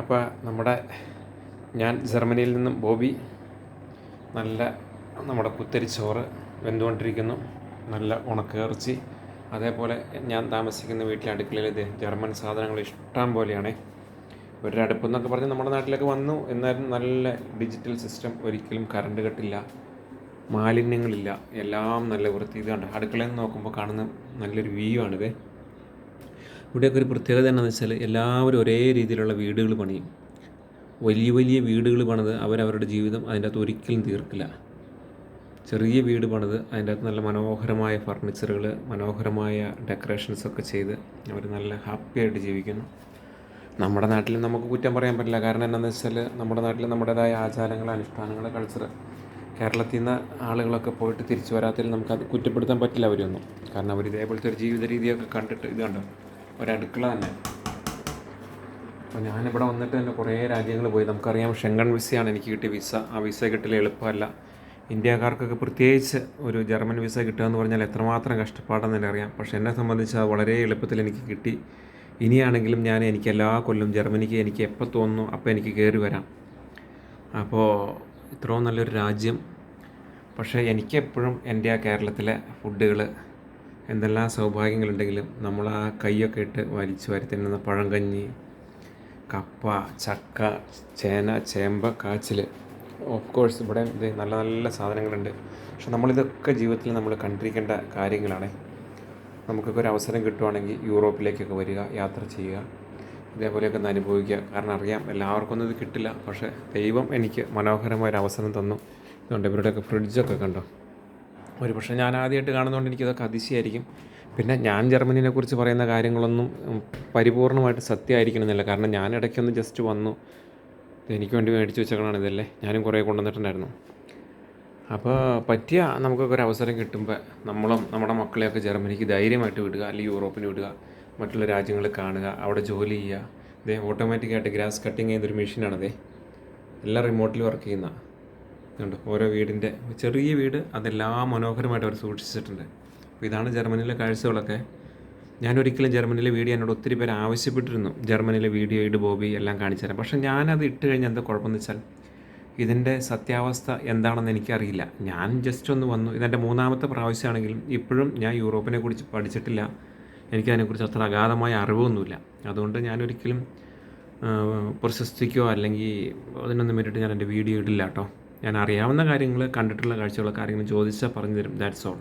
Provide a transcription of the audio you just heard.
അപ്പോൾ നമ്മുടെ ഞാൻ ജർമ്മനിയിൽ നിന്നും ബോബി നല്ല നമ്മുടെ കുത്തരിച്ചോറ് വെന്തുകൊണ്ടിരിക്കുന്നു. നല്ല ഉണക്കിറച്ചി അതേപോലെ ഞാൻ താമസിക്കുന്ന വീട്ടിലെ അടുക്കളയിൽ ഇത് ജർമ്മൻ സാധനങ്ങൾ ഇഷ്ടം പോലെയാണ്. ഒരു അടുപ്പ് എന്നൊക്കെ പറഞ്ഞ് നമ്മുടെ നാട്ടിലേക്ക് വന്നു. എന്നാലും നല്ല ഡിജിറ്റൽ സിസ്റ്റം ഒരിക്കലും കറണ്ട് കെട്ടില്ല. മാലിന്യങ്ങളില്ല. എല്ലാം നല്ല വൃത്തി ഇത് കണ്ടോ അടുക്കളയിൽ നിന്ന് നോക്കുമ്പോൾ കാണുന്ന നല്ലൊരു വ്യൂ ആണിത്. ഇവിടെയൊക്കെ ഒരു പ്രത്യേകത എന്താണെന്ന് വെച്ചാൽ എല്ലാവരും ഒരേ രീതിയിലുള്ള വീടുകൾ പണിയും. വലിയ വലിയ വീടുകൾ പണിത് അവരവരുടെ ജീവിതം അതിന്റെ അകത്ത് ഒരിക്കലും തീർക്കില്ല. ചെറിയ വീട് പണിത് അതിന്റെ അകത്ത് നല്ല മനോഹരമായ ഫർണിച്ചറുകൾ മനോഹരമായ ഡെക്കറേഷൻസ് ഒക്കെ ചെയ്ത് അവർ നല്ല ഹാപ്പി ആയിട്ട് ജീവിക്കുന്നു. നമ്മുടെ നാട്ടിൽ നമുക്ക് കുറ്റം പറയാൻ പറ്റില്ല. കാരണം എന്താണെന്ന് വെച്ചാൽ നമ്മുടെ നാട്ടിൽ നമ്മുടേതായ ആചാരങ്ങൾ അനുഷ്ഠാനങ്ങൾ കൾച്ചർ കേരളത്തിൽ നിന്ന് ആളുകളൊക്കെ പോയിട്ട് തിരിച്ചു വരാത്തതിൽ നമുക്കത് കുറ്റപ്പെടുത്താൻ പറ്റില്ല അവരൊന്നും. കാരണം അവർ ഇതേപോലത്തെ ഒരു ജീവിത രീതിയൊക്കെ കണ്ടിട്ട് ഇത് കണ്ടോ? ഒരടുക്കള തന്നെ അപ്പോൾ ഞാനിവിടെ വന്നിട്ട് തന്നെ കുറേ രാജ്യങ്ങൾ പോയി. നമുക്കറിയാം ഷെങ്കൺ വിസയാണ് എനിക്ക് കിട്ടിയ വിസ. ആ വിസ കിട്ടൽ എളുപ്പമല്ല. ഇന്ത്യക്കാർക്കൊക്കെ പ്രത്യേകിച്ച് ഒരു ജർമ്മൻ വിസ കിട്ടുക എന്ന് പറഞ്ഞാൽ എത്രമാത്രം കഷ്ടപ്പാടെന്ന് തന്നെ അറിയാം. പക്ഷേ എന്നെ സംബന്ധിച്ച് അത് വളരെ എളുപ്പത്തിൽ എനിക്ക് കിട്ടി. ഇനിയാണെങ്കിലും ഞാൻ എനിക്ക് എല്ലാ കൊല്ലം ജർമ്മനിക്ക് എനിക്ക് എപ്പോൾ തോന്നുന്നു അപ്പോൾ എനിക്ക് കയറി വരാം. അപ്പോൾ ഇത്രയും നല്ലൊരു രാജ്യം. പക്ഷേ എനിക്കെപ്പോഴും എന്റെ ആ കേരളത്തിലെ ഫുഡുകൾ എന്തെല്ലാം സൗഭാഗ്യങ്ങളുണ്ടെങ്കിലും നമ്മൾ ആ കൈയൊക്കെ ഇട്ട് വലിച്ചു വാരി തിന്നുന്ന പഴങ്കഞ്ഞി കപ്പ ചക്ക ചേന ചേമ്പ കാച്ചിൽ ഓഫ് കോഴ്സ് ഇവിടെ ഇത് നല്ല നല്ല സാധനങ്ങളുണ്ട്. പക്ഷെ നമ്മളിതൊക്കെ ജീവിതത്തിൽ നമ്മൾ കണ്ടിരിക്കേണ്ട കാര്യങ്ങളാണ്. നമുക്കൊക്കെ ഒരു അവസരം കിട്ടുവാണെങ്കിൽ യൂറോപ്പിലേക്കൊക്കെ വരിക യാത്ര ചെയ്യുക ഇതേപോലെയൊക്കെ ഒന്ന് അനുഭവിക്കുക. കാരണം അറിയാം എല്ലാവർക്കും ഒന്നും ഇത് കിട്ടില്ല. പക്ഷേ ദൈവം എനിക്ക് മനോഹരമായ ഒരു അവസരം തന്നു. ഇതുകൊണ്ട് ഇവരുടെയൊക്കെ ഫ്രിഡ്ജൊക്കെ കണ്ടോ? ഒരു പക്ഷേ ഞാൻ ആദ്യമായിട്ട് കാണുന്നതുകൊണ്ട് എനിക്കിതൊക്കെ അതിശയമായിരിക്കും പിന്നെ ഞാൻ ജർമ്മനിനെ കുറിച്ച് പറയുന്ന കാര്യങ്ങളൊന്നും പരിപൂർണമായിട്ട് സത്യമായിരിക്കണമെന്നില്ല. കാരണം ഞാൻ ഇടയ്ക്കൊന്ന് ജസ്റ്റ് വന്നു. എനിക്ക് വേണ്ടി മേടിച്ച് വെച്ചേക്കണാണ് ഇതല്ലേ? ഞാനും കുറേ കൊണ്ടുവന്നിട്ടുണ്ടായിരുന്നു. അപ്പോൾ പറ്റിയ നമുക്കൊക്കെ ഒരു അവസരം കിട്ടുമ്പോൾ നമ്മളും നമ്മുടെ മക്കളെയൊക്കെ ജർമ്മനിക്ക് ധൈര്യമായിട്ട് വിടുക അല്ലെങ്കിൽ യൂറോപ്പിന് വിടുക മറ്റുള്ള രാജ്യങ്ങൾ കാണുക അവിടെ ജോലി ചെയ്യുക. ഇതേ ഓട്ടോമാറ്റിക്കായിട്ട് ഗ്രാസ് കട്ടിങ് ചെയ്യുന്നൊരു മെഷീനാണതേ. എല്ലാം റിമോട്ടിൽ വർക്ക് ചെയ്യുന്ന. ഉണ്ട് ഓരോ വീടിന്റെ ചെറിയ വീട് അതെല്ലാം മനോഹരമായിട്ട് അവർ സൂക്ഷിച്ചിട്ടുണ്ട്. അപ്പോൾ ഇതാണ് ജർമ്മനിയിലെ കാഴ്ചകളൊക്കെ. ഞാൻ ഒരിക്കലും ജർമ്മനിയിലെ വീഡിയോ എന്നോട് ഒത്തിരി പേര് ആവശ്യപ്പെട്ടിരുന്നു. ജർമ്മനിയിലെ വീഡിയോ ഇട് ബോബി എല്ലാം കാണിച്ചു തരാം പക്ഷേ ഞാനത് ഇട്ട് കഴിഞ്ഞാൽ എന്താ കുഴപ്പമെന്ന് വെച്ചാൽ ഇതിന്റെ സത്യാവസ്ഥ എന്താണെന്ന് എനിക്കറിയില്ല. ഞാൻ ജസ്റ്റ് ഒന്ന് വന്നു. ഇതെന്റെ മൂന്നാമത്തെ പ്രാവശ്യമാണെങ്കിലും ഇപ്പോഴും ഞാൻ യൂറോപ്പിനെ കുറിച്ച് പഠിച്ചിട്ടില്ല. എനിക്കതിനെക്കുറിച്ച് അത്ര അഗാധമായ അറിവൊന്നുമില്ല. അതുകൊണ്ട് ഞാനൊരിക്കലും പ്രശസ്തിക്കോ അല്ലെങ്കിൽ അതിനൊന്നും വേണ്ടിയിട്ട് ഞാൻ എന്റെ വീഡിയോ ഇടില്ല കേട്ടോ. ഞാൻ അറിയാവുന്ന കാര്യങ്ങൾ കണ്ടിട്ടുള്ള കാഴ്ചകളൊക്കെ ആരെങ്കിലും ചോദിച്ചാൽ പറഞ്ഞു തരും ദാറ്റ്സ് ഓൾ